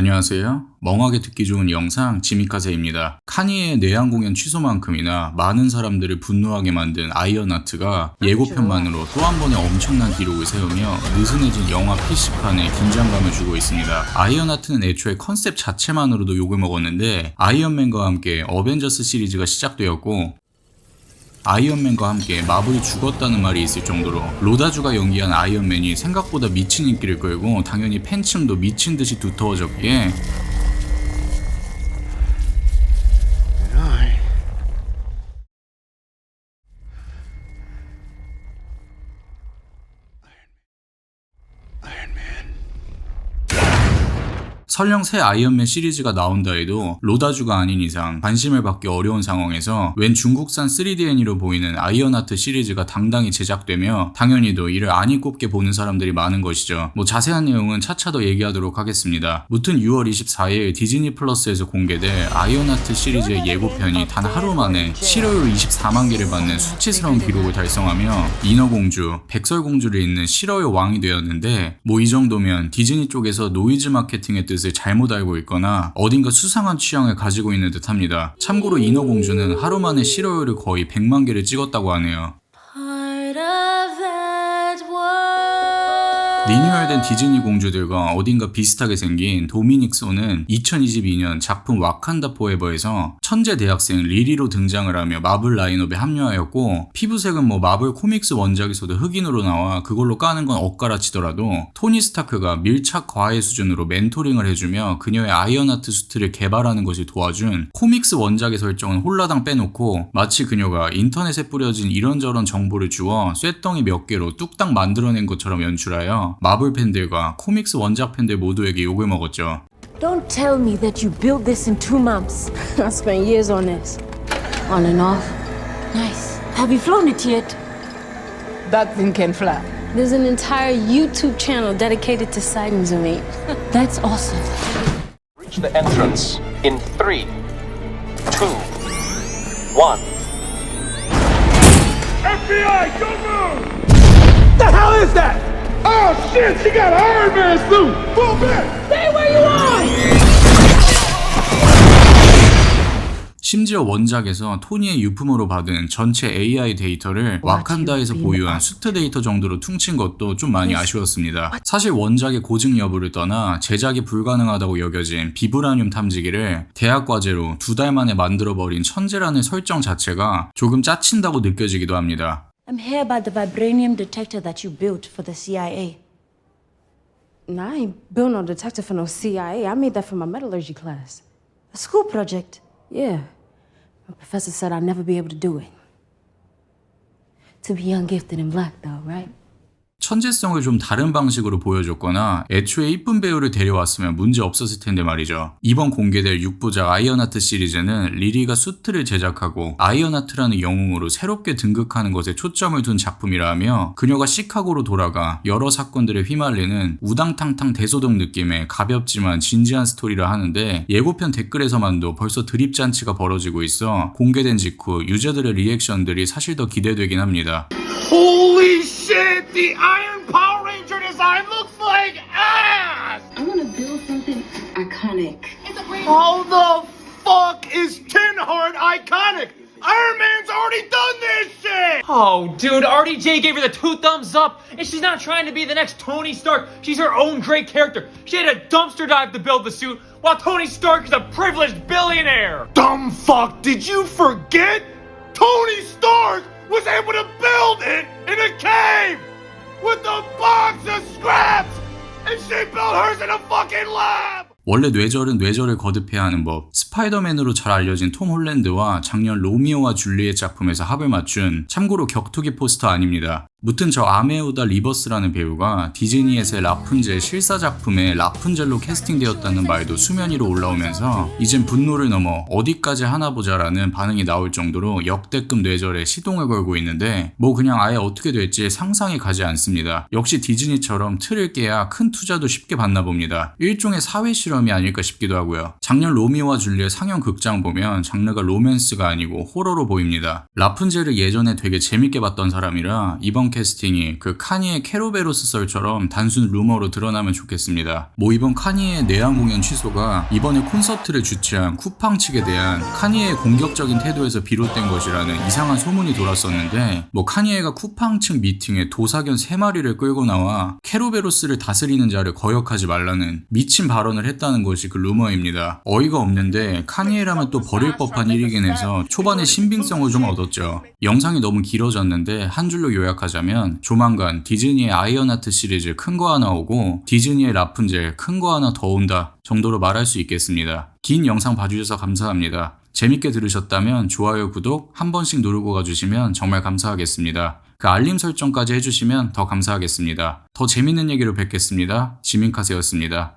안녕하세요. 멍하게 듣기 좋은 영상 지미카세입니다. 카니의 내한 공연 취소만큼이나 많은 사람들을 분노하게 만든 아이언하트가 예고편만으로 또 한 번의 엄청난 기록을 세우며 느슨해진 영화 PC판에 긴장감을 주고 있습니다. 아이언하트는 애초에 컨셉 자체만으로도 욕을 먹었는데 아이언맨과 함께 어벤져스 시리즈가 시작되었고 아이언맨과 함께 마블이 죽었다는 말이 있을 정도로 로다주가 연기한 아이언맨이 생각보다 미친 인기를 끌고 당연히 팬층도 미친 듯이 두터워졌기에 설령 새 아이언맨 시리즈가 나온다 해도 로다주가 아닌 이상 관심을 받기 어려운 상황에서 웬 중국산 3D 애니로 보이는 아이언하트 시리즈가 당당히 제작되며 당연히도 이를 안이 꼽게 보는 사람들이 많은 것이죠. 뭐 자세한 내용은 차차 더 얘기하도록 하겠습니다. 무튼 6월 24일 디즈니 플러스에서 공개될 아이언하트 시리즈의 예고편이 단 하루 만에 실효율 24만 개를 받는 수치스러운 기록을 달성하며 인어공주, 백설공주를 잇는 실화의 왕이 되었는데 뭐 이 정도면 디즈니 쪽에서 노이즈 마케팅의 뜻을 잘못 알고 있거나 어딘가 수상한 취향을 가지고 있는 듯 합니다. 참고로 인어공주는 하루 만에 실효율을 거의 100만 개를 찍었다고 하네요. 리뉴얼된 디즈니 공주들과 어딘가 비슷하게 생긴 도미닉 소는 2022년 작품 와칸다 포에버에서 천재 대학생 리리로 등장을 하며 마블 라인업에 합류하였고 피부색은 뭐 마블 코믹스 원작에서도 흑인으로 나와 그걸로 까는 건 엇가라치더라도 토니 스타크가 밀착 과외 수준으로 멘토링을 해주며 그녀의 아이언하트 수트를 개발하는 것을 도와준 코믹스 원작의 설정은 홀라당 빼놓고 마치 그녀가 인터넷에 뿌려진 이런저런 정보를 주어 쇳덩이 몇 개로 뚝딱 만들어낸 것처럼 연출하여 마블 팬들과 코믹스 원작 팬들 모두에게 욕을 먹었죠. Don't tell me that you built this in two months. I spent years on this. On and off. Nice. Have you flown it yet? That thing can fly. There's an entire YouTube channel dedicated to sightings of me. That's awesome. Reach the entrance in three, two, one. FBI, don't move! The hell is that? Oh shit, she got an Iron Man suit! Pull back! Stay where you are! 심지어 원작에서 토니의 유품으로 받은 전체 AI 데이터를 와칸다에서 보유한 수트 데이터 정도로 퉁친 것도 좀 많이 아쉬웠습니다. 사실 원작의 고증 여부를 떠나 제작이 불가능하다고 여겨진 비브라늄 탐지기를 대학 과제로 두 달 만에 만들어버린 천재라는 설정 자체가 조금 짜친다고 느껴지기도 합니다. I'm here about the vibranium detector that you built for the CIA. Nah, I ain't built no detector for no CIA. I made that for my metallurgy class. A school project. Yeah. My professor said I'd never be able to do it. To be young, gifted, and black, though, right? 천재성을 좀 다른 방식으로 보여줬거나 애초에 이쁜 배우를 데려왔으면 문제 없었을 텐데 말이죠. 이번 공개될 6부작 아이언하트 시리즈는 리리가 수트를 제작하고 아이언하트라는 영웅으로 새롭게 등극하는 것에 초점을 둔 작품이라 하며 그녀가 시카고로 돌아가 여러 사건들에 휘말리는 우당탕탕 대소동 느낌의 가볍지만 진지한 스토리라 하는데 예고편 댓글에서만도 벌써 드립잔치가 벌어지고 있어 공개된 직후 유저들의 리액션들이 사실 더 기대되긴 합니다. Holy shit! The Iron Power Ranger design looks like ass! I want to build something iconic. How the fuck is Tin Heart iconic? Iron Man's already done this shit! Oh, dude, RDJ gave her the two thumbs up, and she's not trying to be the next Tony Stark. She's her own great character. She had a dumpster dive to build the suit, while Tony Stark is a privileged billionaire. Dumb fuck, did you forget? Tony Stark was able to build it in a cave with a box of scraps! And she built hers in a fucking lab! 원래 뇌절은 뇌절을 거듭해야 하는 법. 스파이더맨으로 잘 알려진 톰 홀랜드와 작년 로미오와 줄리엣 작품에서 합을 맞춘 참고로 격투기 포스터 아닙니다. 무튼 저 아메오다 리버스라는 배우가 디즈니에서의 라푼젤 실사 작품에 라푼젤로 캐스팅되었다는 말도 수면 위로 올라오면서 이젠 분노를 넘어 어디까지 하나 보자라는 반응이 나올 정도로 역대급 뇌절에 시동을 걸고 있는데 뭐 그냥 아예 어떻게 될지 상상이 가지 않습니다. 역시 디즈니처럼 틀을 깨야 큰 투자도 쉽게 받나 봅니다. 일종의 사회 실험이 아닐까 싶기도 하고요. 작년 로미오와 줄리엣 상영 극장 보면 장르가 로맨스가 아니고 호러로 보입니다. 라푼젤을 예전에 되게 재밌게 봤던 사람이라 이번 이번 캐스팅이 그 카니의 캐로베로스 썰처럼 단순 루머로 드러나면 좋겠습니다. 뭐 이번 카니의 내한 공연 취소가 이번에 콘서트를 주최한 쿠팡 측에 대한 카니의 공격적인 태도에서 비롯된 것이라는 이상한 소문이 돌았었는데 뭐 카니에가 쿠팡 측 미팅에 도사견 3마리를 끌고 나와 캐로베로스를 다스리는 자를 거역하지 말라는 미친 발언을 했다는 것이 그 루머입니다. 어이가 없는데 카니에라면 또 버릴 법한 일이긴 해서 초반에 신빙성을 좀 얻었죠. 영상이 너무 길어졌는데 한 줄로 요약 하자면 조만간 디즈니의 아이언하트 시리즈 큰 거 하나 오고 디즈니의 라푼젤 큰 거 하나 더 온다 정도로 말할 수 있겠습니다. 긴 영상 봐주셔서 감사합니다. 재밌게 들으셨다면 좋아요, 구독 한 번씩 누르고 가주시면 정말 감사하겠습니다. 그 알림 설정까지 해주시면 더 감사하겠습니다. 더 재밌는 얘기로 뵙겠습니다. 지민카세였습니다.